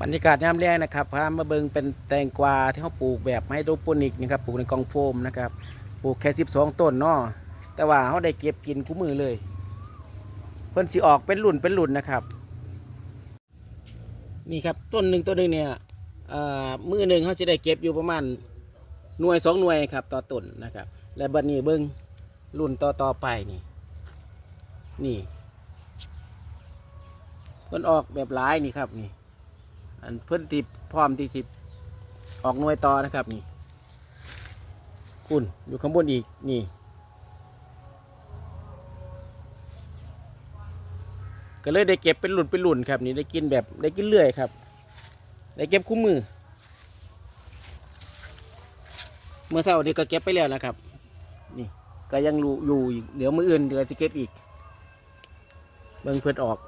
บรรยากาศยามแรงนะครับพามาเบิงเป็นแตงกวาที่เขาปลูกแบบไฮโดรโปนิกนะครับปลูกในกล่องโฟมนะครับปลูกแค่12ต้นเนาะแต่ว่าเขาได้เก็บกินคู่มือเลย เพิ่นสิออกเป็นรุ่นเป็นรุ่นนะครับ นี่ครับต้นหนึ่งต้นหนึ่งเนี่ยอ่อมือหนึ่งเขาจะได้เก็บอยู่ประมาณหน่วยสองหน่วยครับต่อต้นนะครับ และบัดนี้เบิ้งรุ่นต่อต่อไปนี่นี่เพิ่นออกแบบหลายนี่ครับนี่ อันเพิ่นที่พร้อมที่สิออกหน่วยต่อนะครับนี่ คุณอยู่ข้างบนอีกนี่ก็เลยได้เก็บเป็นหลุนเป็นหลุนครับ นี่ได้กินแบบได้กินเรื่อยครับ ได้เก็บคู่มือ เมื่อเช้านี้ก็เก็บไปแล้วนะครับ นี่ก็ยังรู้อยู่เดี๋ยวมืออื่นเดี๋ยวจะเก็บอีก เบิ่งเพื่อนออก